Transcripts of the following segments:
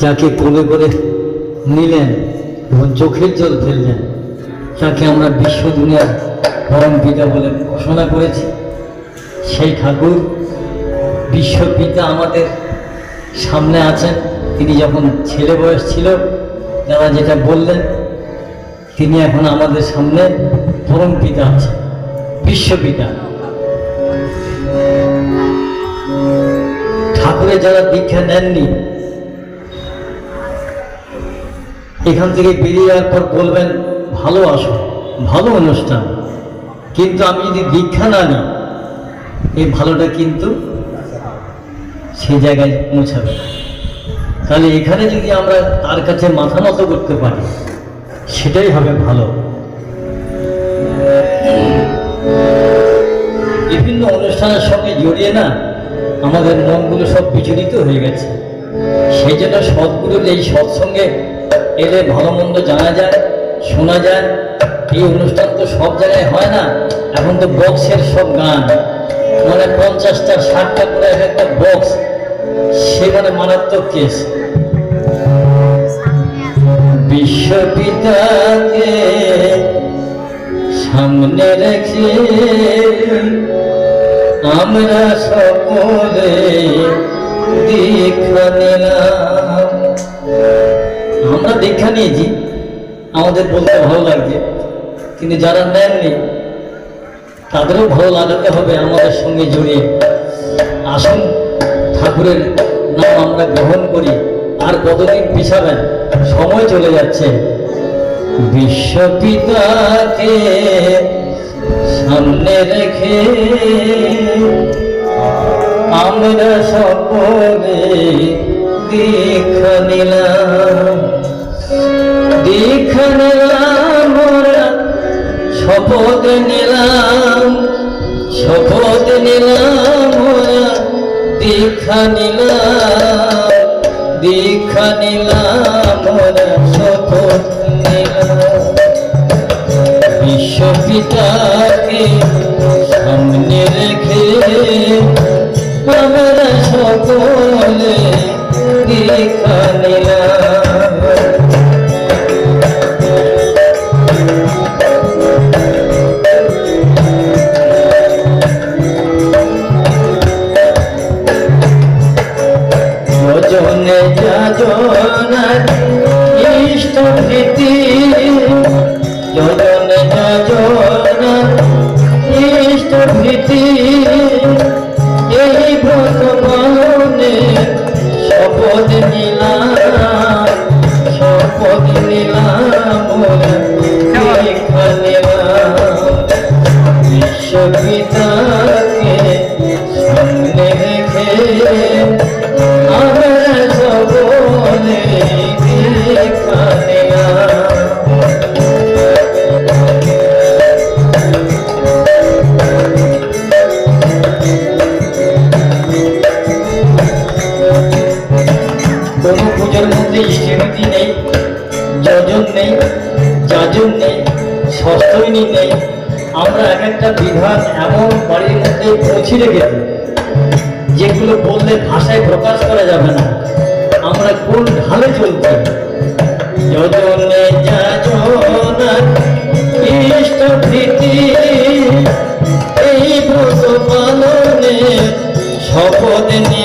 যাকে কোলে করে নিলেন এবং চোখের জল ফেললেন, তাকে আমরা বিশ্ব দুনিয়ার পরম পিতা বলে ঘোষণা করেছি। সেই ঠাকুর বিশ্বপিতা আমাদের সামনে আছেন। তিনি যখন ছেলে বয়স ছিল, তারা যেটা বললেন, তিনি এখন আমাদের সামনে পরম পিতা আছেন বিশ্বপিতা ঠাকুরের যারা দীক্ষা নেননি এখান থেকে বেরিয়ে যাওয়ার পর বলবেন, ভালো আসো ভালো অনুষ্ঠান। কিন্তু আমি যদি দীক্ষা না নিই, এই ভালোটা কিন্তু সেই জায়গায় পৌঁছাবে। তাহলে এখানে যদি আমরা তার কাছে মাথা নত করতে পারি, সেটাই হবে ভালো। বিভিন্ন অনুষ্ঠানের সঙ্গে জড়িয়ে না আমাদের মনগুলো সব বিচলিত হয়ে গেছে। সেই জন্য সৎগুরুর এই সৎসঙ্গে এলে ভালো মন্দ জানা যায়, শোনা যায়। এই অনুষ্ঠান তো সব জায়গায় হয় না। এখন তো বক্সের সব গান। মানে পঞ্চাশটা, ষাটটা করে এক একটা বক্স। সেখানে মারাত্মক কেস। বিশ্বপিতাকে সামনে রেখে আমরা সকলে দীক্ষা নিলাম। আমরা দীক্ষা নিয়েছি। আমাদের বলতে ভালো লাগছে। কিন্তু যারা নেননি, তাদেরও ভালো লাগাতে হবে আমাদের সঙ্গে জড়িয়ে। আসুন, ঠাকুরের নাম আমরা গ্রহণ করি। আর কতদিন পিছাবেন? সময় চলে যাচ্ছে। বিশ্বপিতাকে সামনে রেখে আমরা সকলে দীক্ষা নিলাম দীক্ষা নিলাম মোরা, শপথ নিলাম শপথ নিলাম মোরা দীক্ষা নিলাম দীক্ষা নিলাম মোরা, শপথ নিলাম। বিশ্বপিতাকে সামনে রেখে আমরা সকলে দীক্ষা কোনো পুজোর মধ্যে শ্রীমতি নেই যজন নেই যাজন নেই ষষ্ঠইনী নেই আমরা এক একটা বিধান এমন বাড়ির মধ্যে পৌঁছে রেখেছি যেগুলো বললে ভাষায় প্রকাশ করা যাবে না। আমরা কোন ঢালে চলছি শপথ নিলাম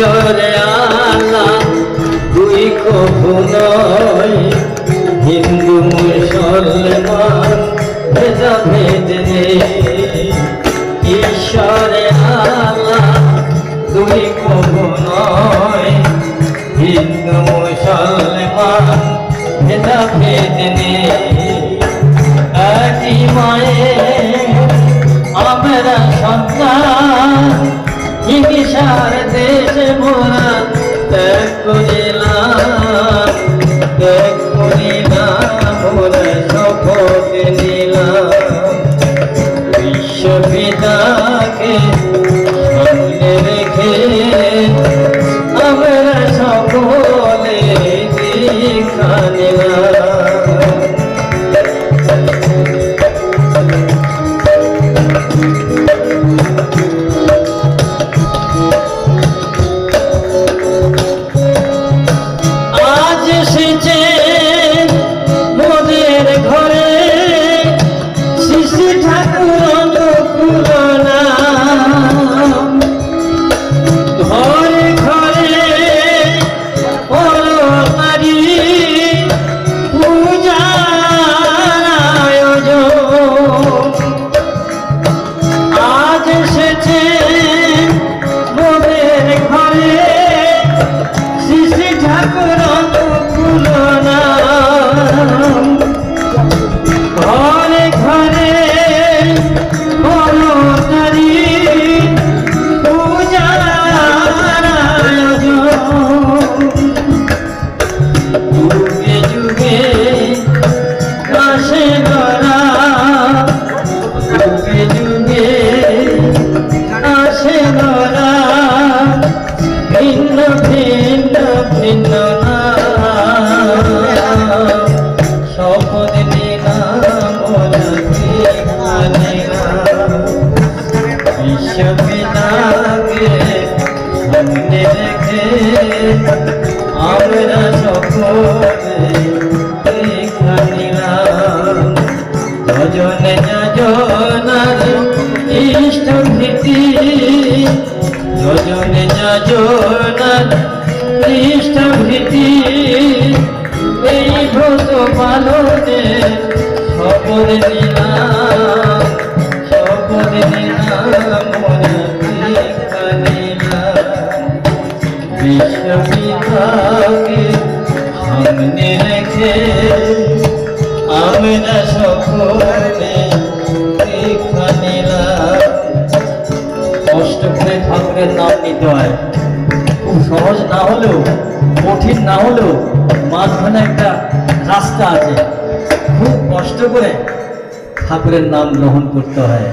চলে আলা তুই কখনোই হিন্দু মুসলমান, ভেদাভেদ নেই। ঈশ্বরে আলা তুই কখনোই হিন্দু মুসলমান, ভেদাভেদ নেই। একই মায়ের আমরা সন্তান চিকিৎসার দেশে মোরা ত্যাগ করিলাম ত্যাগ করিলাম। যাজনার ইষ্ট ভীতি ইষ্ট ভীতি এই ভ্রত পালনে দিতে হয়। খুব সহজ না হলেও, কঠিন না হলেও মাঝখানে একটা রাস্তা আছে। খুব কষ্ট করে ঠাকুরের নাম গ্রহণ করতে হয়।